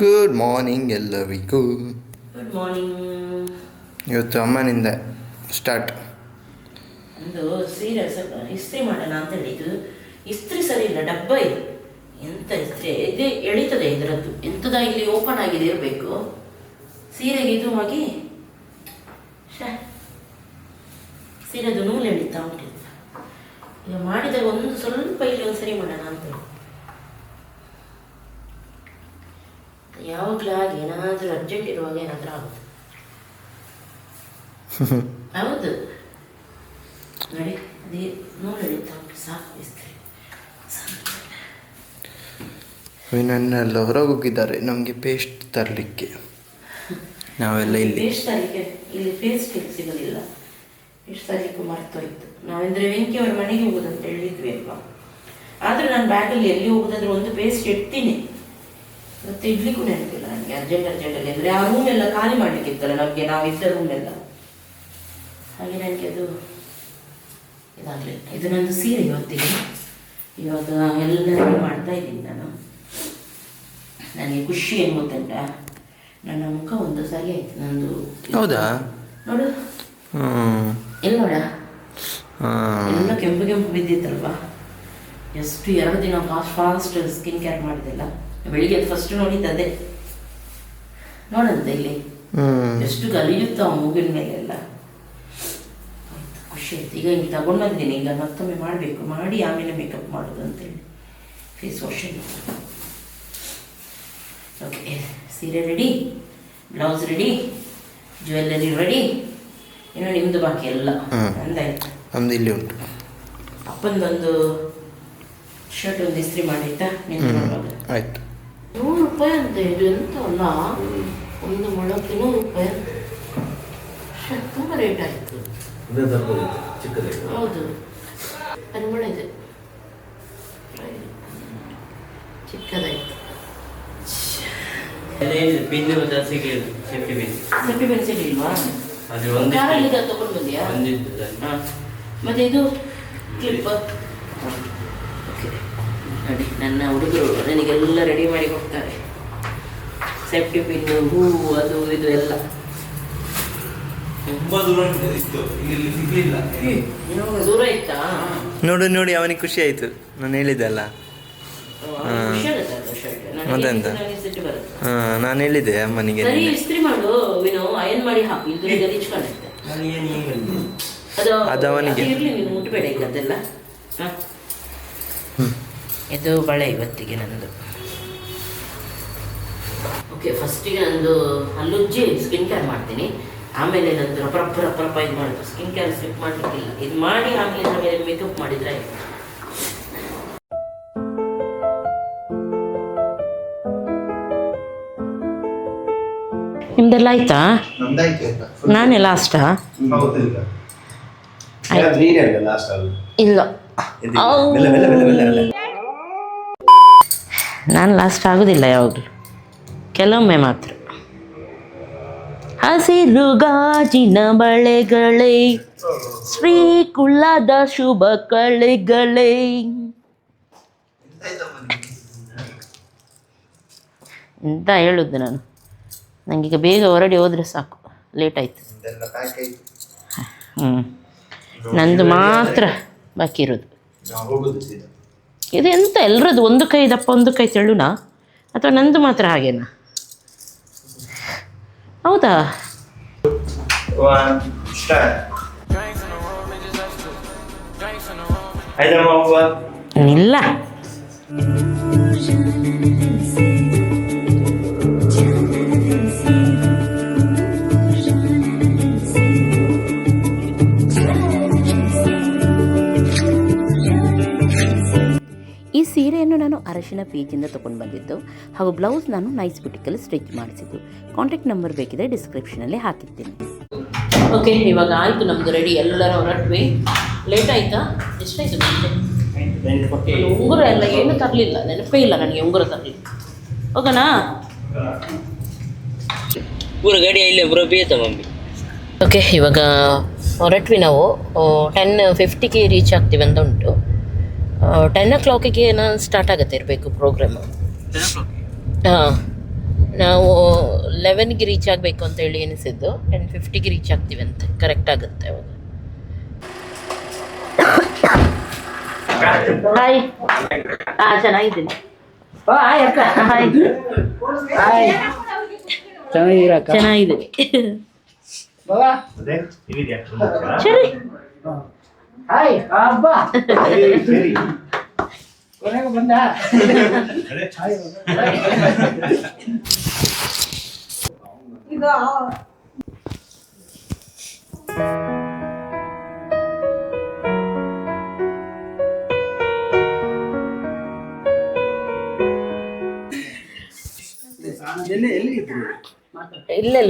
Good morning ಎಲ್ಲರಿಗೂ. Good morning ಇವತ್ತು ಅಮ್ಮನಿಂದ ಸ್ಟಾರ್ಟ್ ಒಂದು ಸೀರೆ ಸ್ವಲ್ಪ ಇಸ್ತ್ರಿ ಮಾಡೋಣ ಅಂತ ಹೇಳಿ ಇದು ಇಸ್ತ್ರಿ ಸರಿ ಇಲ್ಲ ಡಬ್ಬ ಇದು. ಎಂತ ಇಸ್ತ್ರಿ ಇದು ಎಳಿತದೆ ಇದರದ್ದು. ಎಂಥದ ಇಲ್ಲಿ ಓಪನ್ ಆಗಿದೆ ಇರಬೇಕು. ಸೀರೆಗೆ ಇದು ಆಗಿ. ಸೀರೆದು ನೂಲು ಎಳಿತಾ ಉಂಟು. ಈಗ ಮಾಡಿದಾಗ ಒಂದು ಸ್ವಲ್ಪ ಇಲ್ಲಿ ಒಂದು ಸರಿ ಮಾಡೋಣ ಅಂತ ಹೇಳಿ ಯಾವಾಗಲೂ ಹಾಗೆ ಏನಾದರೂ ಅರ್ಜೆಂಟ್ ಇರುವಾಗ ಏನಾದರೂ ಆಗುತ್ತೆ. ಹೌದು. ನೋಡಿ ಅದೇ ನೋಡಿ ಸಾಕು ಇಸ್ತ್ರಿ ವಿನನ್ನೆಲ್ಲ ಹೊರಗೆ ಹೋಗಿದ್ದಾರೆ ನಮಗೆ ಪೇಸ್ಟ್ ತರಲಿಕ್ಕೆ. ನಾವೆಲ್ಲ ಇಲ್ಲಿ. ಪೇಸ್ಟ್ ತರಲಿಕ್ಕೆ ಇಲ್ಲಿ ಪೇಸ್ಟ್ ಸಿಗೋದಿಲ್ಲ. ಎಷ್ಟು ತರಲಿಕ್ಕೂ ಮರ್ತೋಯ್ತು. ನಾವೆಂದ್ರೆ ವೆಂಕಿ ಅವ್ರ ಮನೆಗೆ ಹೋಗೋದಂತ ಹೇಳಿದ್ವಿ ಅಲ್ವಾ? ಆದ್ರೆ ನಾನು ಬ್ಯಾಗಲ್ಲಿ ಎಲ್ಲಿ ಹೋಗೋದಂದ್ರೆ ಒಂದು ಪೇಸ್ಟ್ ಇಡ್ತೀನಿ. ಮತ್ತೆ ಇಡ್ಲಿಕ್ಕೂ ನೆನಪಿಲ್ಲ ನನಗೆ ಅರ್ಜೆಂಟ್ ಅರ್ಜೆಂಟಲ್ಲಿ ಅಂದರೆ ಆ ರೂಮ್ ಎಲ್ಲ ಖಾಲಿ ಮಾಡ್ಲಿಕ್ಕಿತ್ತಲ್ಲ ನಮಗೆ ನಾವು ಇದ್ದ ರೂಮ್ ಎಲ್ಲ. ಹಾಗೆ ನನಗೆ ಅದು ಇದಾಗಲಿಲ್ಲ ಇದು ನಂದು ಸೀರೆ ಇವತ್ತಿಗೆ. ಇವಾಗ ಎಲ್ಲರೂ ಮಾಡ್ತಾ ಇದ್ದೀನಿ ನಾನು. ನನಗೆ ಖುಷಿ ಏನು ಗೊತ್ತಂಟ ನನ್ನ ಮುಖ ಒಂದು ಸರಿ ಆಯ್ತು. ನಂದು ಹೌದಾ? ನೋಡು. ಎಲ್ಲಿ ನೋಡ? ಎಲ್ಲ ಕೆಂಪು ಕೆಂಪು ಬಿದ್ದಿತ್ತಲ್ವಾ? ಎಷ್ಟು ಎರಡು ದಿನ ಫಾಸ್ಟ್ ಫಾಸ್ಟ್ ಸ್ಕಿನ್ ಕೇರ್ ಮಾಡಿದೆಲ್ಲ ಬೆಳಿಗ್ಗೆ ಫಸ್ಟ್ ನೋಡಿದ್ದೆ ನೋಡಂತ ಇಲ್ಲಿ. ಎಷ್ಟು ಗಲಿಯುತ್ತ ಮೂಗಿನ ಮೇಲೆ ಎಲ್ಲ. ಖುಷಿ ಆಯ್ತು. ಈಗ ಹಿಂಗೆ ತಗೊಂಡು ಬಂದಿದ್ದೀನಿ ಈಗ ಮತ್ತೊಮ್ಮೆ ಮಾಡಬೇಕು. ಮಾಡಿ ಆಮೇಲೆ ಮೇಕಪ್ ಮಾಡೋದು ಅಂತೇಳಿ. ಫೇಸ್ ವಾಶ್ ಓಕೆ ಸೀರೆ ready blouse ready jewellery ready ಇನ್ನು ನಿಮ್ಮದು ಬಾಕಿ ಎಲ್ಲ. ಅಂದಾಯ್ತು ಇಲ್ಲಿ ಉಂಟು. ಅಪ್ಪಂದೊಂದು ಶರ್ಟ್ ಒಂದು ಇಸ್ತ್ರಿ ಮಾಡಿತ್ತಾ ನಿಮ್ಗೆ ಆಯ್ತು. ನೂರು ರೂಪಾಯಿ ಅಂತ ಇದು ಎಂತ ಅಲ್ಲ? ಒಂದು ಮೊಳಕ್ಕೆ ನೂರು ರೂಪಾಯಿ ತುಂಬ ರೇಟ್ ಆಯಿತು. ಹೌದು. ಅದು ಇದೆ ಚಿಕ್ಕದಾಯ್ತು ಪಿನ್ ಸಿಗಿ ಸೇಫ್ಟಿ ಪಿನ್. ಸೆಪ್ಪಿ ಪೆನ್ಸಿಲ್ ಇಲ್ವಾ? ಅದು ಒಂದು ಕಾರಲ್ಲಿ ಇದೆ ತಗೊಂಡು ಬಂದ್ಯಾ? ಒಂದಿದ್ದು ಮತ್ತೆ ಇದು ಕ್ಲಿಪ್ ನೋಡಿ ನನ್ನ ಹುಡುಗರು ನನಗೆಲ್ಲ ರೆಡಿ ಮಾಡಿ ಕೊಡ್ತಾರೆ ಸೇಫ್ಟಿ ಪಿನ್ನು ಹೂವು ಅದು ಇದು ಎಲ್ಲ ನೋಡು ದೂರ ಇತ್ತು ನೋಡಿ ನೋಡಿ ಅವನಿಗೆ ಖುಷಿ ಆಯಿತು ನಾನು ಹೇಳಿದೆ shirt. ಮತ್ತೆಂತ? ಹಾಂ ನಾನು ಹೇಳಿದ್ದೆ ಅಮ್ಮನಿಗೆ. ಇಸ್ತ್ರಿ ಮಾಡು ವಿನೋ ಅಯನ್ ಮಾಡಿ ಹಾಕು ಹೇಳಿದೆ? ಅದು ಅದು ಅವನಿಗೆ. ಅದು ಇರ್ಲಿ ನೀನು ಮುಟ್ಬೇಡ ಈಗ ಅದೆಲ್ಲ ಹ? ಇದು ಬಳೆ ಇವತ್ತಿಗೆ ನಂದು. ಓಕೆ ಫಸ್ಟಿಗೆ ನಂದು ಹಲ್ಲುಜ್ಜಿ ಸ್ಕಿನ್ ಕೇರ್ ಮಾಡ್ತೀನಿ. ಆಮೇಲೆ ನಂದು ರಪ್ಪ ರಪ್ಪ ರಪ್ಪ ರಪ್ಪ ಇದು ಮಾಡೋದು ಸ್ಕಿನ್ ಕೇರ್ ಸ್ಕಿಪ್ ಮಾಡಲಿಕ್ಕಿಲ್ಲ. ಇದು ಮಾಡಿ ಆಮೇಲೆ ಆಮೇಲೆ ಮೇಲೆ ಮೇಕಪ್ ಮಾಡಿದ್ರೆ ಆಯ್ತು. ನಿಮ್ದೆಲ್ಲ ಆಯ್ತಾ? ನಾನೇ ಲಾಸ್ಟಾ ಇಲ್ಲ. ನಾನು ಲಾಸ್ಟ್ ಆಗೋದಿಲ್ಲ ಯಾವಾಗಲೂ ಕೆಲವೊಮ್ಮೆ ಮಾತ್ರ. ಹಸಿರು ಗಾಜಿನ ಬಳೆಗಳೇ, ಶ್ರೀ ಕುಲದ ಶುಭ ಕಳೆಗಳೇ. ಎಂತ ಹೇಳುದು ನಾನು? ನನಗೀಗ ಬೇಗ ಹೊರಡಿ ಹೋದರೆ ಸಾಕು. ಲೇಟ್ ಆಯಿತು. ಹ್ಞೂ ನಂದು ಮಾತ್ರ ಬಾಕಿ ಇರೋದು. ನಾವು ಹೋಗುದು ಸೀದಾ ಇದು ಎಂತ ಎಲ್ಲರದ್ದು ಒಂದು ಕೈ ದಪ್ಪ ಒಂದು ಕೈ ತೆಳುನಾ ಅಥವಾ ನಂದು ಮಾತ್ರ ಹಾಗೇನಾ? ಹೌದಾ? ಇಲ್ಲ. ಅರಶಿನ ಪೀಚಿಂದ ತೊಗೊಂಡು ಬಂದಿದ್ದು. ಹಾಗೂ ಬ್ಲೌಸ್ ನಾನು ನೈಸ್ ಬುಟಿಕಲ್ಲಿ ಸ್ಟಿಚ್ ಮಾಡಿಸಿದ್ದು. ಕಾಂಟ್ಯಾಕ್ಟ್ ನಂಬರ್ ಬೇಕಿದ್ರೆ ಡಿಸ್ಕ್ರಿಪ್ಷನಲ್ಲಿ ಹಾಕಿರ್ತೀನಿ. ಓಕೆ ಇವಾಗ ಆಯಿತು ನಮ್ದು ರೆಡಿ ಎಲ್ಲರೂ ಹೊರಟ್ವಿ. ಲೇಟ್ ಆಯಿತಾ? ಎಷ್ಟಾಯಿತು ಉಂಗುರ ಎಲ್ಲ ಏನು ತರಲಿಲ್ಲ ನೆನಪೇ ಇಲ್ಲ ನನಗೆ ಉಂಗುರ ತರಲಿಲ್ಲ ಓಕೆನಾ ಪೂರ ಗಾಡಿ ಇಲ್ಲೇ ಪೂರ ಬೇತ ಮಮ್ಮಿ. ಓಕೆ ಇವಾಗ ಹೊರಟ್ವಿ ನಾವು. ಟೆನ್ ಫಿಫ್ಟಿಗೆ ರೀಚ್ ಆಗ್ತೀವಿ ಅಂತ ಉಂಟು. ಟೆನ್ ಓ ಕ್ಲಾಕಿಗೆ ನಾನು ಸ್ಟಾರ್ಟ್ ಆಗುತ್ತೆ ಇರಬೇಕು ಪ್ರೋಗ್ರಾಮ್ ಹಾಂ. ನಾವು ಲೆವೆನ್ಗೆ ರೀಚ್ ಆಗಬೇಕು ಅಂತ ಹೇಳಿ ಎನಿಸಿದ್ದು ಟೆನ್ ಫಿಫ್ಟಿಗೆ ರೀಚ್ ಆಗ್ತೀವಿ ಅಂತೆ ಕರೆಕ್ಟ್ ಆಗುತ್ತೆ ಅವಾಗ. ಹಾಯ್ ಹಾಂ ಚೆನ್ನಾಗಿದ್ದೀನಿ. ಹಾಯ್ ಅಕ್ಕ. ಹಾಯ್ ಚೆನ್ನಾಗಿರಕ್ಕ ಚೆನ್ನಾಗಿದ್ದೀನಿ. ಅದೇ ಇವಿದ್ಯಾ ಸರಿ. ಹಾಯ್ ಹಬ್ಬ ಸರಿ ಸರಿ ಕೊನೆಗೆ ಬಂದ ಅದೇ ಎಲ್ಲಿ ಎಲ್ಲಿ ಇದ್ರು ಇಲ್ಲೇ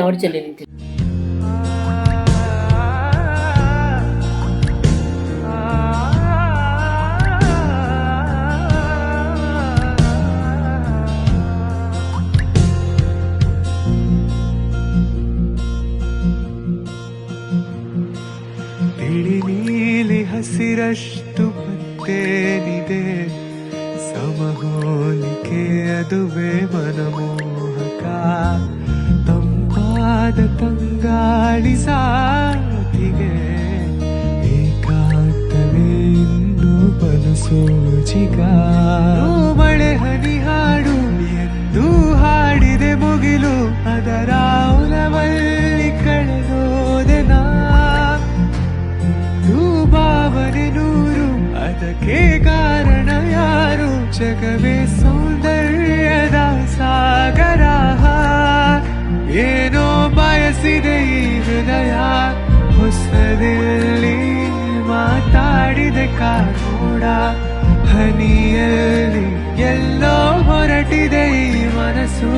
ಕಾನೋಡ ಹನಿಯಲ್ಲಿ ಎಲ್ಲೋ ಹೊರಟಿದೆ ಈ ಮನಸ್ಸು.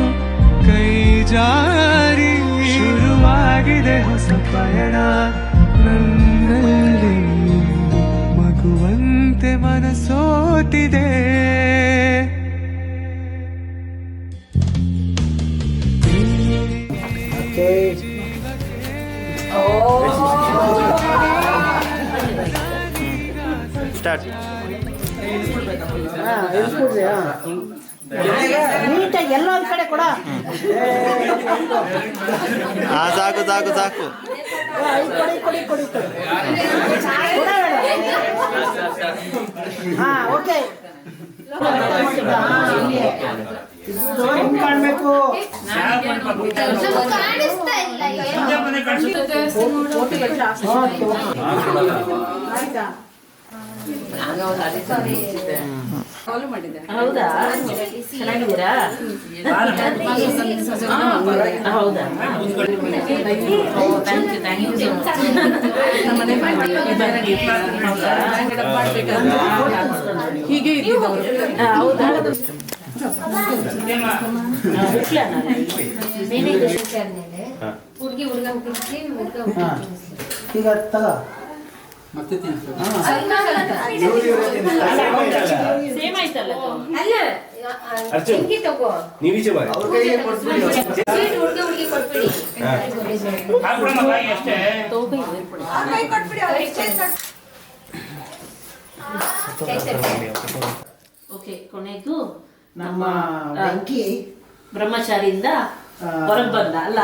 ಕೈ ಜಾರಿ ಶುರುವಾಗಿದೆ ಹೊಸ ಪಯಣ. ನನ್ನಲ್ಲಿ ಮಗುವಂತೆ ಮನಸೋತಿದೆ ಸ್ಟಾರ್ಟ್ ನೀಟಾಗಿ ಎಲ್ಲ ಒಂದ್ ಕಡೆ ಕೊಡ. ಹಾ ಸಾಕು ಸಾಕು ಸಾಕು. ಹಾ ಓಕೆ. ಕಾಣ್ಬೇಕು ಆಯ್ತಾ? ಹೌದಾ ಚೆನ್ನಾಗಿದ್ದೀರಾ ಹೌದಾ ಥ್ಯಾಂಕ್ ಯು ಥ್ಯಾಂಕ್ ಯು ಹೀಗೆ ಹೌದಾ ಹುಡುಗಿ ಹುಡುಗ ಹುಡುಗಿ ಈಗ ತಗೋ ಸೇಮ್ ಆಯ್ತಲ್ಲ ಅಲ್ಲ ಹಿಂಗೆ ತಗೋ. ನೀವೀಚೆ ಬಾರಿ ಸ್ವೀಟ್ ಹುಡುಗ ಹುಡುಗಿ ಕೊಟ್ಬಿಡಿ. ಓಕೆ ಕೊನೆಗೂ ನಮ್ಮ ಅಂಕಿ ಬ್ರಹ್ಮಚಾರಿಯಿಂದ. ಹೊರಗೆ ಬಂದ ಅಲ್ಲ?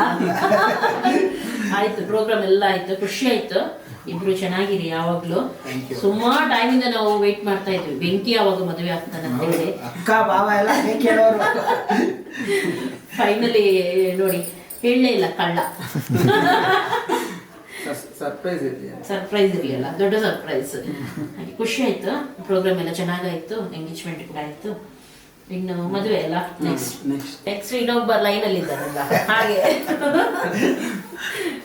ಆಯ್ತು ಪ್ರೋಗ್ರಾಮ್ ಎಲ್ಲ ಆಯ್ತು ಖುಷಿ ಆಯ್ತು. ಇಬ್ರು ಚೆನ್ನಾಗಿರಿ ಯಾವಾಗ್ಲೂ. ಸುಮಾರು ಟೈಮಿಂದ ನಾವು ವೇಟ್ ಮಾಡ್ತಾ ಇದ್ವಿ. ಬೆಂಕಿ ಯಾವಾಗ ಮದುವೆ ಆಗ್ತಾನೆ ಅಕ್ಕ ಬಾವ ಎಲ್ಲ ಅದೇ ಕೇಳೋರು ಫೈನಲಿ ನೋಡಿ ಹೇಳಲೇ ಇಲ್ಲ ಕಳ್ಳ. ಸರ್ಪ್ರೈಸ್ ಇದೆಯಾ ಸರ್ಪ್ರೈಸ್ ಇರಲಿಲ್ಲ ದೊಡ್ಡ ಸರ್ಪ್ರೈಸ್ ಖುಷಿ ಆಯ್ತು. ಪ್ರೋಗ್ರಾಮ್ ಎಲ್ಲ ಚೆನ್ನಾಗಾಯ್ತು ಎಂಗೇಜ್ಮೆಂಟ್ ಕೂಡ ಆಯ್ತು. ಇನ್ನು ಮದುವೆ ಅಲ್ಲ? ನೆಕ್ಸ್ಟ್ ನೆಕ್ಸ್ಟ್ ನೆಕ್ಸ್ಟ್ ಇನ್ನೊಬ್ಬ ಲೈನ್ ಅಲ್ಲಿ ಇದ್ದಾರಲ್ಲ ಹಾಗೆ.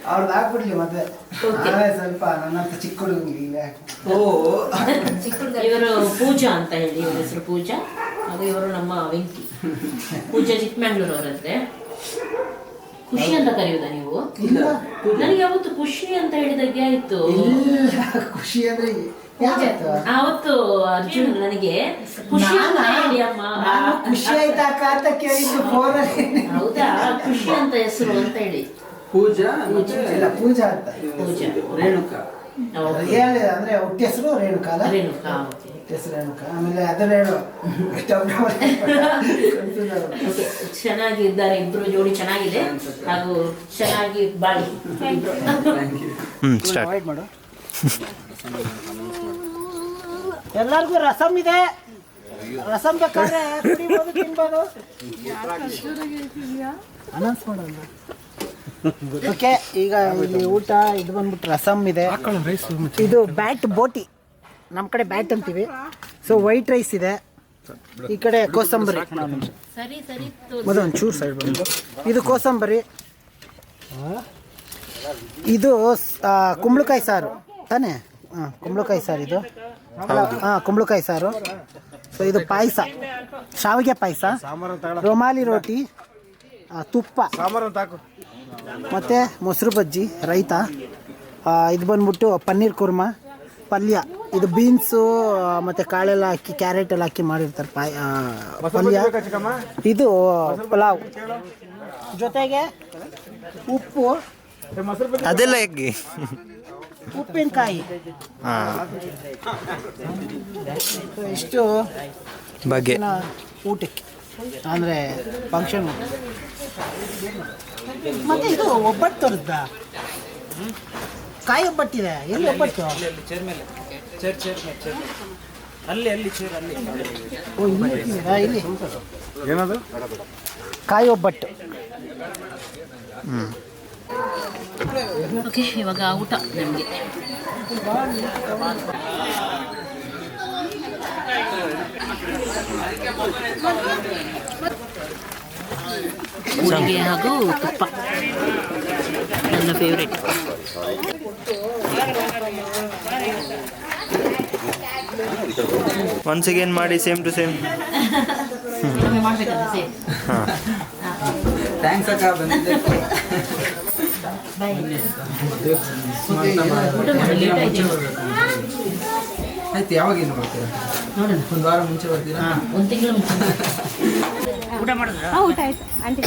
ಅವ್ರದ್ದು ಹಾಕ್ಬಿಡ್ಲಿ ಮದುವೆ. Okay. ನಾವೇ ಸ್ವಲ್ಪ ನನ್ನ ಹತ್ರ ಚಿಕ್ಕ ಹುಡುಗನಿಗೆ ಓ. ಇವರು ಪೂಜಾ ಅಂತ ಹೇಳಿ ಇವ್ರ ಹೆಸರು ಪೂಜಾ. ಹಾಗೆ ಇವರು ನಮ್ಮ ವೆಂಕಿ. ಪೂಜಾ ಚಿಕ್ಕಮಂಗ್ಳೂರು ಅವರಂತೆ ಖುಷಿ ಅಂತ ಕರೆಯುವುದಾ ನೀವು? ನನಗೆ ಯಾವತ್ತು ಖುಷಿ ಅಂತ ಹೇಳಿದಾಗೆ ಆಯ್ತು. ಇಲ್ಲ ಖುಷಿ ಅಂದ್ರೆ? ಆವತ್ತು ಅರ್ಜುನ್ ನನಗೆ ಖುಷಿ ಖುಷಿ ಆಯ್ತಾ ಅಂತ ಕೇಳಿದ್ದು ಫೋನ್ ಹೌದಾ? ಖುಷಿ ಅಂತ ಹೆಸರು ಅಂತ ಹೇಳಿ. ಪೂಜಾ ಇಲ್ಲ ಪೂಜಾ ಅಂತ. ಪೂಜಾ. ರೇಣುಕಾ. ಹೇಳಿ ಅಂದ್ರೆ ಹುಟ್ಟಿ ಹೆಸರು ರೇಣುಕಾ ಅಲ್ಲ? ರೇಣುಕಾ ಹೆಸರು ರೇಣುಕಾ. ಆಮೇಲೆ ಅದನ್ನ ಹೇಳು. ಓಕೆ ಚೆನ್ನಾಗಿದ್ದಾರೆ ಇಬ್ರು ಜೋಡಿ ಚೆನ್ನಾಗಿದೆ. ಹಾಗೂ ಚೆನ್ನಾಗಿ ಬಾಳಿ. ಹ್ಞೂ ಸ್ಟಾರ್ಟ್ ಮಾಡು. ಎಲ್ಲರಿಗೂ ರಸಮ್ ಇದೆ. ರಸಮ್ ಬೇಕಾದ್ರೆ ಅನೌನ್ಸ್ ಓಕೆ ಈಗ ಇಲ್ಲಿ ಊಟ, ಇದು ಬಂದ್ಬಿಟ್ಟು ರಸಮ್ ಇದೆ. ಇದು ಬ್ಯಾಟ್ ಬೋಟಿ. ನಮ್ಮ ಕಡೆ ಬ್ಯಾಟ್ ಅಂತೀವಿ. ಸೊ ವೈಟ್ ರೈಸ್ ಇದೆ. ಈ ಕಡೆ ಕೋಸಂಬರಿ. ಸರಿ ಸರಿ ಮೊದಲು ಚೂರು ಸೈಡ್ ಬಂದು ಇದು ಕೋಸಂಬರಿ. ಇದು ಕುಂಬಳಕಾಯಿ ಸಾರು. ತಾನೇ? ಹಾಂ ಕುಂಬಳಕಾಯಿ ಸಾರು ಇದು. ಹಾಂ ಕುಂಬಳಕಾಯಿ ಸಾರು. ಸೊ ಇದು ಪಾಯಸ. ಶಾವಿಗೆ ಪಾಯಸ. ರೊಮಾಲಿ ರೋಟಿ ತುಪ್ಪ. ಮತ್ತು ಮೊಸರು ಬಜ್ಜಿ ರೈತ. ಇದು ಬಂದ್ಬಿಟ್ಟು ಪನ್ನೀರ್ ಕುರ್ಮಾ ಪಲ್ಯ. ಇದು ಬೀನ್ಸು ಮತ್ತು ಕಾಳೆಲ್ಲ ಹಾಕಿ ಕ್ಯಾರೆಟ್ ಎಲ್ಲ ಹಾಕಿ ಮಾಡಿರ್ತಾರೆ ಪಾಯ ಪಲ್ಯ. ಇದು ಪಲಾವ್. ಜೊತೆಗೆ ಉಪ್ಪು. ಅದೆಲ್ಲ ಹೇಗೆ ಉಪ್ಪಿನಕಾಯಿ. ಹಾಂ. ಇಷ್ಟು ಬಗ್ಗೆ ಊಟಕ್ಕೆ. ಅಂದರೆ ಫಂಕ್ಷನ್ ಊಟ. ಮತ್ತೆ ಇದು ಒಬ್ಬಟ್ಟು ತರುತ್ತ ಕಾಯಿ ಒಬ್ಬಟ್ಟಿದೆ. ಎಲ್ಲಿ ಒಬ್ಬಟ್ಟು? ಅಲ್ಲಿ ಅಲ್ಲಿ? ಇಲ್ಲಿ ಏನದು? ಕಾಯಿ ಒಬ್ಬಟ್ಟು. ಓಕೆ ಇವಾಗ ಊಟ ನಮಗೆ. ಹೋಳಿಗೆ ಹಾಗೂ ತುಪ್ಪ. ನನ್ನ ಫೇವ್ರೇಟ್ ಒನ್ಸ್ ಅಗೇನ್ ಮಾಡಿ ಸೇಮ್ ಟು ಸೇಮ್ ಹಾಂ. ಊಟ ಅಕ್ಕ ಬಂದಿದ್ದೆ ಆಯ್ತು ಯಾವಾಗಿಂದ ಯಾವಾಗ ಏನು ಬರ್ತೀರಾ? ನೋಡೋಣ. ಒಂದು ವಾರ ಮುಂಚೆ ಬರ್ತೀರಾ? ಹಾಂ ಒಂದು ತಿಂಗಳು ಮುಂಚೆ. ಊಟ ಮಾಡಿದ್ರ? ಊಟ ಆಯ್ತು. ಆಂಟಿ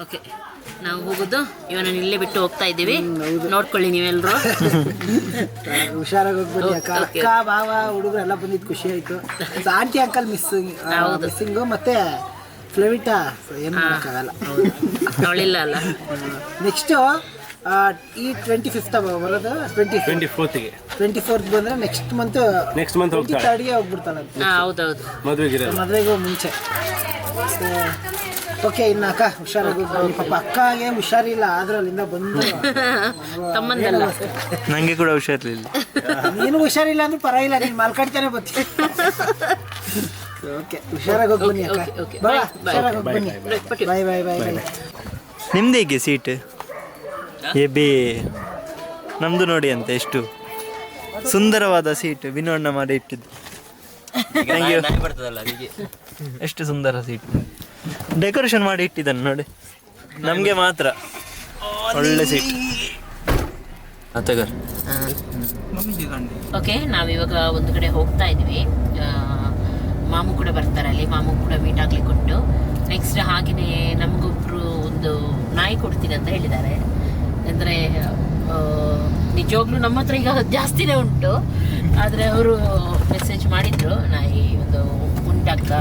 ಓಕೆ ನಾವು ಹೋಗೋದು. ಇವನನ್ನ ಇಲ್ಲೇ ಬಿಟ್ಟು ಹೋಗ್ತಾ ಇದ್ದೀವಿ. ನೋಡ್ಕೊಳ್ಳಿ ನೀವೆಲ್ಲರೂ ಹುಷಾರಾಗಿ ಹೋಗ್ಬಿಡಿ ಅಕ್ಕ. ಬಾವಾ. ಅಕ್ಕ ಬಾವ ಹುಡುಗರು ಎಲ್ಲ ಬಂದಿದ್ದು ಖುಷಿ ಆಯಿತು. ಆಂಟಿ ಅಂಕಲ್ ಮಿಸ್ಸಿಂಗ್ ಮಿಸ್ಸಿಂಗ್ ಮತ್ತೆ ಫ್ಲೆವಿಟಾ ಏನು ಮಾಡೋಕ್ಕಾಗಲ್ಲ. ಅವಳಿಲ್ಲ ಅಲ್ಲ. ನೆಕ್ಸ್ಟು ಈ ಟ್ವೆಂಟಿ ಫಿಫ್ತ್ ಬರೋದು? ಟ್ವೆಂಟಿ ಟ್ವೆಂಟಿ ಫೋರ್ತಿಗೆ ಟ್ವೆಂಟಿ ಫೋರ್ತ್ ಬಂದ್ರೆ ನೆಕ್ಸ್ಟ್ ಮಂತ್ ನೆಕ್ಸ್ಟ್ ಮಂತ್ ಹೋಗ್ತಾರೆ ಹೋಗ್ತಾಳೆ ತರ್ಡ್ಗೆ ಹೋಗ್ಬಿಡ್ತಾಳೆ ಹಾಂ ಹೌದೌದು. ಮದುವೆಗೆ ಮದುವೆಗೂ ಮುಂಚೆ. ಓಕೆ ಇನ್ನು ಅಕ್ಕ ಹುಷಾರಾಗಿ ಪಾಪ ಅಕ್ಕಗೆ ಹುಷಾರಿಲ್ಲ ಆದ್ರೂ ಅಲ್ಲಿಂದ ಬಂದು. ತಮ್ಮಂದಲ್ಲ. ನನಗೆ ಕೂಡ ಹುಷಾರಿಲ್ಲ ನೀನು ಹುಷಾರಿಲ್ಲ ಅಂದ್ರೆ ಪರವಾಗಿಲ್ಲ ನೀನು ಮಾಲ್ಕಾಡ್ತಾನೆ ಬರ್ತೀನಿ ಓಕೆ ಹುಷಾರಾಗಿ ಹೋಗಿ ಬನ್ನಿ ಅಕ್ಕ. ಬಾ ಬಾಯ್, ಬಾಯ್. ಹುಷಾರಾಗಿ ಹೋಗಿ ಬನ್ನಿ. ಬಾಯ್ ಬಾಯ್ ಬಾಯ್ ಬಾಯ್ ನಿಮ್ದು ಹೇಗೆ ಸೀಟ್ ಎ ಬಿ ನಮ್ಮದು ನೋಡಿ ಅಂತ ಎಷ್ಟು ಸುಂದರವಾದ ಸೀಟ್ ವಿನೋಣ್ಣ ಮಾಡಿ ಇಟ್ಟಿದ್ದು. ನಾಯಿ ಬರ್ತದಲ್ಲ ಅದಕ್ಕೆ ಎಷ್ಟು ಸುಂದರ ಸೀಟ್ ಡೆಕೋರೇಷನ್ ಮಾಡಿ ಇಟ್ಟಿದ್ದಾನೆ ನೋಡಿ. ನಮಗೆ ಮಾತ್ರ. ಒಳ್ಳೆ ಸೀಟ್ ತಗರ್ ಓಕೆ ನಾವಿವಾಗ ಒಂದು ಕಡೆ ಹೋಗ್ತಾ ಇದ್ವಿ. ಆ, ಮಾಮು ಕೂಡ ಬರ್ತಾರೆ ಅಲ್ಲಿ. ಮಾಮು ಕೂಡ ಮೀಟ್ ಆಗ್ಲಿಕ್ಕೆ ಉಂಟು ನೆಕ್ಸ್ಟ್ ಹಾಗೆಯೇ ನಮಗೊಬ್ರು ಒಂದು ನಾಯಿ ಕೊಡ್ತೀನಿ ಅಂತ ಹೇಳಿದ್ದಾರೆ. ಅಂದರೆ ನಿಜವಾಗ್ಲೂ ನಮ್ಮ ಹತ್ರ ಈಗ ಜಾಸ್ತಿನೇ ಉಂಟು. ಆದರೆ ಅವರು ಮೆಸೇಜ್ ಮಾಡಿದ್ರು. ನಾಯಿ ಒಂದು ಉಂಟಾಗ್ತ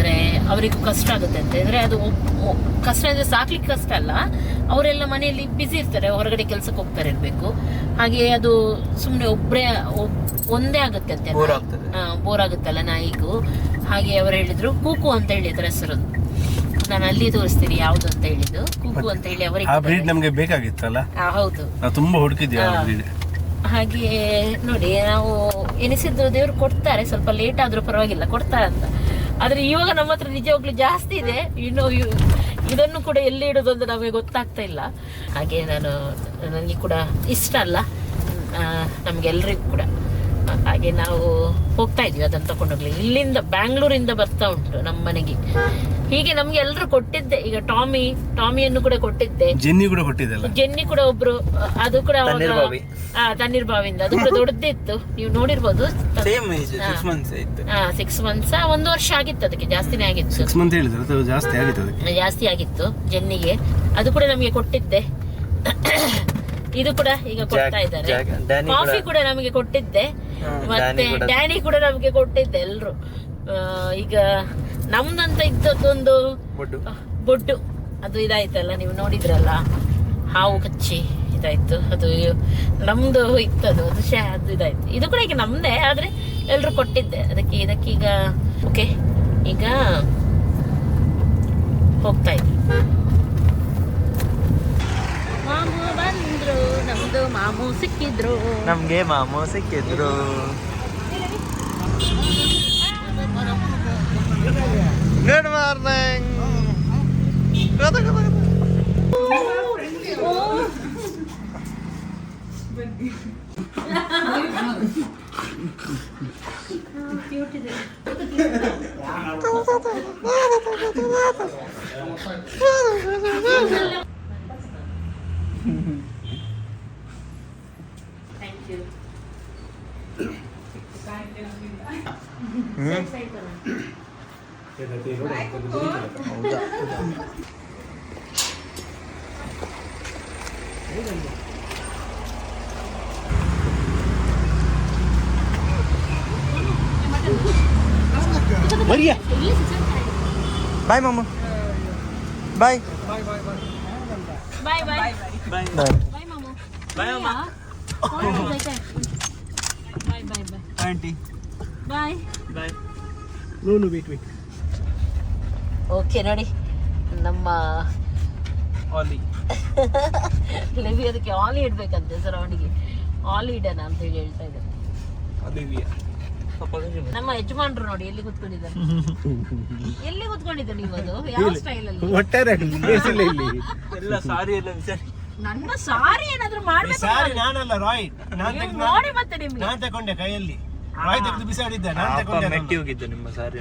ಅಂದರೆ ಅವರಿಗೂ ಕಷ್ಟ ಆಗುತ್ತೆ ಅಂತ ಅಂದ್ರೆ ಅದು ಕಷ್ಟ ಅಂದ್ರೆ ಸಾಕ್ಲಿಕ್ಕೆ ಕಷ್ಟ ಅಲ್ಲ. ಅವರೆಲ್ಲ ಮನೆಯಲ್ಲಿ ಬ್ಯುಸಿ ಇರ್ತಾರೆ ಹೊರಗಡೆ ಕೆಲಸಕ್ಕೆ ಹೋಗ್ತಾರೆ ಇರ್ಬೇಕು. ಹಾಗೆ ಅದು ಸುಮ್ಮನೆ ಒಬ್ಬರೇ ಒಂದೇ ಆಗುತ್ತೆ ಅಂತೆ. ಬೋರ್ ಆಗುತ್ತಲ್ಲ ನಾಯಿಗೂ. ಹಾಗೆ ಅವರು ಹೇಳಿದ್ರು ಕೂಕು ಅಂತ ಹೇಳಿದ್ರು ಹೆಸರು ನಾನು ಅಲ್ಲಿ ತೋರಿಸ್ತೀನಿ ಯಾವ್ದು ಅಂತ ಹೇಳಿದ್ದು. ಕೂಕು ಅಂತ ಹೇಳಿ ಅವರಿಗೆ ನಮಗೆ ಬೇಕಾಗಿತ್ತಲ್ಲ? ಹೌದು. ತುಂಬಾ ಹುಡುಕಿದ್ವಿ ಹಾಗೆ ನೋಡಿ ನಾವು ಎನಿಸಿದ್ದು ದೇವ್ರು ಕೊಡ್ತಾರೆ ಸ್ವಲ್ಪ ಲೇಟ್ ಆದ್ರೂ ಪರವಾಗಿಲ್ಲ ಕೊಡ್ತಾರೆ ಅಂತ ಆದ್ರೆ ಇವಾಗ ನಮ್ಮ ಹತ್ರ ನಿಜವಾಗ್ಲೂ ಜಾಸ್ತಿ ಇದೆ. ಇನ್ನು ಇದನ್ನು ಕೂಡ ಎಲ್ಲಿ ಇಡೋದು ಅಂತ ನಮಗೆ ಗೊತ್ತಾಗ್ತಾ ಇಲ್ಲ. ಹಾಗೆ ನಾನು ನನಗೆ ಕೂಡ ಇಷ್ಟ ಅಲ್ಲ. ನಮಗೆ ನಮ್ಗೆಲ್ರಿಗೂ ಕೂಡ. ಹಾಗೆ ನಾವು ಹೋಗ್ತಾ ಇದ್ವಿ, ಅದನ್ನು ತಗೊಂಡೋಗ್ಲಿ ಇಲ್ಲಿಂದ ಬ್ಯಾಂಗ್ಳೂರಿಂದ ಬರ್ತಾ ಉಂಟು ನಮ್ಮ ಮನೆಗೆ ಹೀಗೆ ನಮ್ಗೆ ಎಲ್ಲರೂ ಕೊಟ್ಟಿದ್ದೆ. ಈಗ ಟಾಮಿ ಟಾಮಿಯನ್ನು ಕೂಡ ಕೊಟ್ಟಿದ್ದೆ. ಜೆನ್ನಿ ಕೂಡ ಕೊಟ್ಟಿದ್ದಲ್ಲ? ಜೆನ್ನಿ ಕೂಡ ಒಬ್ರು ಅದು ಕೂಡ ತಣ್ಣೀರ್ ಬಾವಿಂದ ಅದು ಕೂಡ ದೊಡ್ಡದಿತ್ತು. ನೀವು ನೋಡಿರ್ಬೋದು. ಸೇಮ್ ಸಿಕ್ಸ್ ಮಂತ್ಸ್ ಒಂದು ವರ್ಷ ಆಗಿತ್ತು ಅದಕ್ಕೆ. ಜಾಸ್ತಿನೇ ಆಗಿತ್ತು. ಸಿಕ್ಸ್ ಮಂತ್ ಹೇಳಿದ್ರು ಅದು ಜಾಸ್ತಿ ಆಗಿತ್ತು ಅದಕ್ಕೆ. ಜಾಸ್ತಿ ಆಗಿತ್ತು ಜೆನ್ನಿಗೆ. ಅದು ಕೂಡ ನಮಗೆ ಕೊಟ್ಟಿದ್ದೆ. ಇದು ಕೂಡ ಈಗ ಕೊಡ್ತಾ ಇದ್ದಾರೆ. ಕಾಫಿ ಕೂಡ- ನಮಗೆ ಕೊಟ್ಟಿದ್ದೆ. ಮತ್ತೆ ಡ್ಯಾನಿ ಕೂಡ- ನಮಗೆ ಕೊಟ್ಟಿದ್ದೆ ಎಲ್ರು. ಆ, ಈಗ ನಮ್ದಂತ ಇದ್ದದ್ದೊಂದು ಬೊಡ್ಡು. ಅದು ಇದಾಯ್ತಲ್ಲ ನೀವು ನೋಡಿದ್ರಲ್ಲ? ಹಾವು ಕಚ್ಚಿ ಇದಾಯ್ತು. ಅದು ನಮ್ದು ಇತ್ತದು ಅದು ಶಾ ಅದು ಇದಾಯ್ತು. ಇದು ಕೂಡ ಈಗ ನಮ್ದೇ ಆದ್ರೆ ಎಲ್ರು ಕೊಟ್ಟಿದ್ದೆ. ಅದಕ್ಕೆ ಇದಕ್ಕೀಗ ಓಕೆ. ಈಗ ಹೋಗ್ತಾ ಇದ್ವಿ. ಮಾಮು ಬಂದ್ರು ನಮ್ದು ಮಾಮು ಸಿಕ್ಕಿದ್ರು. ನಮ್ಗೆ ಮಾಮೂ ಸಿಕ್ಕಿದ್ರು. Good morning cute good morning bye ಮಾಮು bye bye bye bye bye ಮಾಮು bye ಅಮ್ಮ bye bye bye aunty bye bye ನೋನು wait wait okay ನೋಡಿ. ನಮ್ಮ ಆಲಿ ಲೆವಿ ಅದಕ್ಕೆ ಆಲಿ ಇಡ್ಬೇಕಂತೆ ಸರ್ ಅವನಿಗೆ. ಆಲಿ ಇಡೋಣ ಅಂತ ಹೇಳಿ ಹೇಳ್ತಾ ಇದ್ದಾರೆ. ನಮ್ಮ ಯಜಮಾನ್ರು ನೋಡಿ ಎಲ್ಲಿ ಕೂತ್ಕೊಂಡಿದ್ದಾರೆ? ಎಲ್ಲಿ ಕೂತ್ಕೊಂಡಿದ್ದೆ ನೀವು ಅದು ಯಾವ ಸ್ಟೈಲ್ ಅಲ್ಲಿ? ಒಟ್ಟಾರೆ ಇಲ್ಲಿ. ಎಲ್ಲ ಸಾರಿ ಎಲ್ಲ ವಿಚಾರ. ನನ್ನ ಸಾರಿ ಏನಾದ್ರು ಮಾಡ್ಬೇಕು ಸಾರಿ ನಾನಲ್ಲ ರಾಯ್ ನಾನು ನೋಡಿ ಮತ್ತೆ ನಿಮ್ಗೆ. ನಾನು ತಕೊಂಡೆ ಕೈಯಲ್ಲಿ. ರಾಯ್ ತೆಗೆದು ಬಿಸಾಡಿದ್ದೆ ನಾನು ತಕೊಂಡೆ ಅದನ್ನ. ಮೆಟ್ಟಿ ಹೋಗಿದ್ದು ನಿಮ್ಮ ಸಾರಿ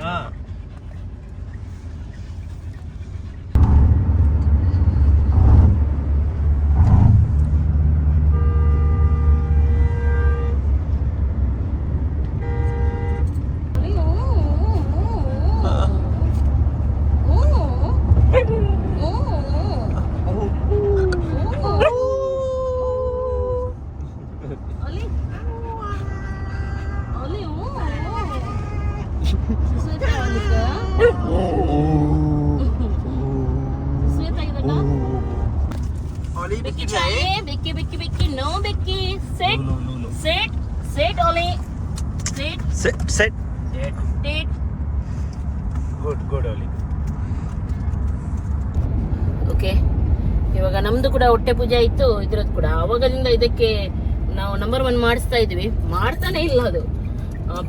ಆಲಿ ಬೆಕ್ಕಿ ಬೆಕ್ಕಿ ಬೆಕ್ಕಿ ಬೆಕ್ಕಿ ನೋ ಬೆಕ್ಕಿ ಸೆಟ್. ಸೆಟ್ ಸೆಟ್ ಒಲಿ set set set good good ಓಲಿ ಓಕೆ ಇವಾಗ ನಮ್ದು ಕೂಡ ಹೊಟ್ಟೆ ಪೂಜೆ ಆಯ್ತು ಇದ್ರದ್ದು ಕೂಡ. ಅವಾಗದಿಂದ ಇದಕ್ಕೆ ನಾವು ನಂಬರ್ ಒನ್ ಮಾಡಿಸ್ತಾ ಇದ್ವಿ. ಮಾಡ್ತಾನೆ ಇಲ್ಲ ಅದು.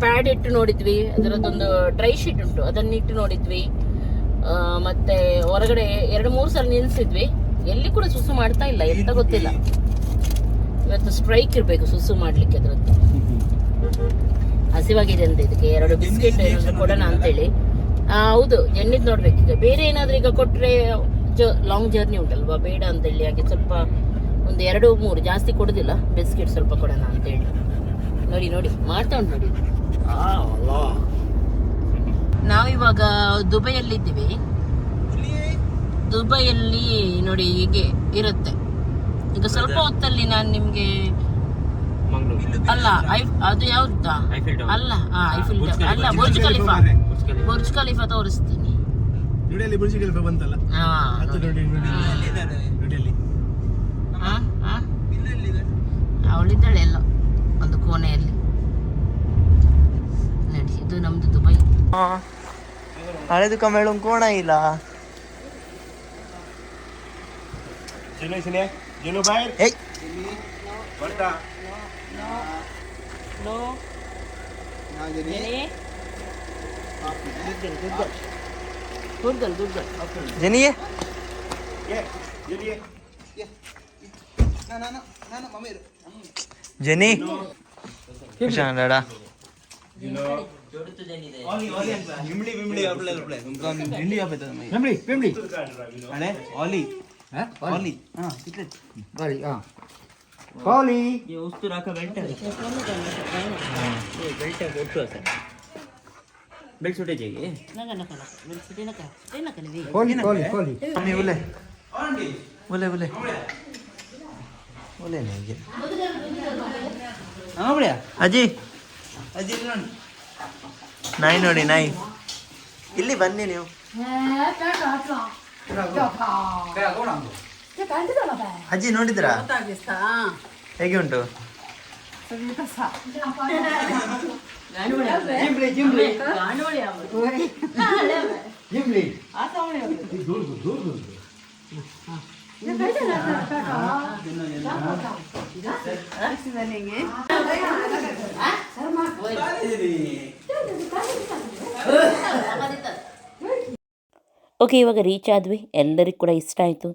ಪ್ಯಾಡ್ ಇಟ್ಟು ನೋಡಿದ್ವಿ. ಅದರದ್ದೊಂದು ಡ್ರೈ ಶೀಟ್ ಉಂಟು. ಅದನ್ನ ಇಟ್ಟು ನೋಡಿದ್ವಿ. ಮತ್ತೆ ಹೊರಗಡೆ ಎರಡು ಮೂರು ಸಲ ನಿಲ್ಸಿದ್ವಿ. ಎಲ್ಲಿ ಕೂಡ ಸುಸು ಮಾಡ್ತಾ ಇಲ್ಲ ಎಂತ ಗೊತ್ತಿಲ್ಲ. ಇವತ್ತು ಸ್ಟ್ರೈಕ್ ಇರಬೇಕು ಸುಸು ಮಾಡ್ಲಿಕ್ಕೆ ಅದ್ರದ್ದು. ಹಸಿವಾಗಿದೆ ಅಂತ ಇದಕ್ಕೆ ಎರಡು ಬಿಸ್ಕೆಟ್ ಏನಾದ್ರು ಕೊಡೋಣ ಅಂತೇಳಿ. ಆ, ಹೌದು ನೋಡ್ಬೇಕು ಈಗ. ಬೇರೆ ಏನಾದ್ರೂ ಈಗ ಕೊಟ್ರೆ ಲಾಂಗ್ ಜರ್ನಿ ಉಂಟಲ್ವಾ? ಬೇಡ ಅಂತೇಳಿ ಹಾಗೆ ಸ್ವಲ್ಪ ಒಂದು ಎರಡು ಮೂರು ಜಾಸ್ತಿ ಕೊಡುದಿಲ್ಲ. ಬಿಸ್ಕೆಟ್ ಸ್ವಲ್ಪ ಕೊಡೋಣ ಅಂತೇಳಿ. ನೋಡಿ ನೋಡಿ ಮಾಡ್ತಾ ಉಂಟು ನೋಡಿ. ನಾವಿವಾಗ ದುಬೈಯಲ್ಲಿದ್ದೀವಿ. ದುಬೈಯಲ್ಲಿ ನೋಡಿ ಹೀಗೆ ಇರುತ್ತೆ. ಈಗ ಸ್ವಲ್ಪ ಹೊತ್ತಲ್ಲಿ ನಾನು ನಿಮ್ಗೆ ಅಲ್ಲ ಐ- ಅದು ಯಾವ್ದಾ? Eiffel tower. ಅಲ್ಲ ಹಾ ಖಲೀಫಾ ಬುರ್ಜ್ ಖಲೀಫಾ ತೋರಿಸ್ತೀನಿ. ಖಲೀಫಾ. ಬುರ್ಜ್ ಖಲೀಫಾ ಬಂತಲ್ಲ? ಅವಳಿದ್ದಾಳೆ ಎಲ್ಲ ಒಂದು ಕೋಣೆಯಲ್ಲಿ. ನೋಡಿ ಇದು ನಮ್ದು ಕೆಲಸ ಬಂತಲ್ಲ ಹಾ ಅದು ನೋಡಿ ನೋಡಿ ನೋಡಿ ಅಲ್ಲಿ ಹಾ ಹಾ ಅವಳಿದ್ದಾಳೆ ಎಲ್ಲ ಒಂದು ಕೋಣೆಯಲ್ಲಿ ನೋಡಿ ಇದು ನಮ್ದು ದುಬೈ ಹಳೆದು ಕಮೇಳು ಕೋಣ ಇಲ್ಲ ಜುನು ಸಿನೆ ಜುನು ಬಾಯ್ ಏಯ್ ಬರ್ತಾ no good girl good girl ಜನಿಯೇ ಜುನಿಯೇ ಜನಿ ಹುಷಾರ್ ದಾಡ ಬೆಂಬಳಿ ಬೆಂಬಳಿ ಅಳೆ ಆಲಿ ಆಲಿ ಹಾಂ ಬಾಳಿ ಹಾಂ ಕಾಲಿ ವಸ್ತು ರಾಕ ಬೆಲ್ಟ್ ಬೆಲ್ಟ್ ಒಟ್ಟು ಸರ್ ಬೆಲ್ಟ್ ಸುಟ್ಟೆ ಜೇಗಿ ಕೋಲಿ ಕೋಲಿ ಕೋಲಿ ಮಮ್ಮಿ ಉಲೆ ಒಲೆ ಒಲೆ ಒಲೆ ಹೇಗೆ ನೋಡ್ಬಿಡಿಯ ಅಜ್ಜಿ ಅಜ್ಜಿ ಇಲ್ಲಿ ನೋಡಿ ನಾಯಿ ನೋಡಿ ನಾಯಿ ಇಲ್ಲಿ ಬನ್ನಿ ನೀವು. ಅಜ್ಜಿ ನೋಡಿದ್ರಾ ಹೇಗೆ ಉಂಟು? ಓಕೆ, ಇವಾಗ ರೀಚ್ ಆದ್ವಿ. ಎಲ್ಲರಿಗೂ ಕೂಡ ಇಷ್ಟ ಆಯಿತು.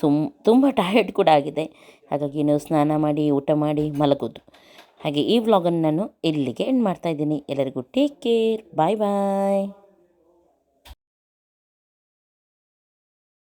ಸುಮ್, ತುಂಬ ಟಯರ್ಡ್ ಕೂಡ ಆಗಿದೆ. ಹಾಗಾಗಿ ನಾವು ಸ್ನಾನ ಮಾಡಿ, ಊಟ ಮಾಡಿ ಮಲಗೋದು. ಹಾಗೆ ಈ ವ್ಲಾಗನ್ನು ನಾನು ಇಲ್ಲಿಗೆ ಎಂಡ್ ಮಾಡ್ತಾ ಇದ್ದೀನಿ. ಎಲ್ಲರಿಗೂ ಟೇಕ್ ಕೇರ್ ಬಾಯ್ ಬಾಯ್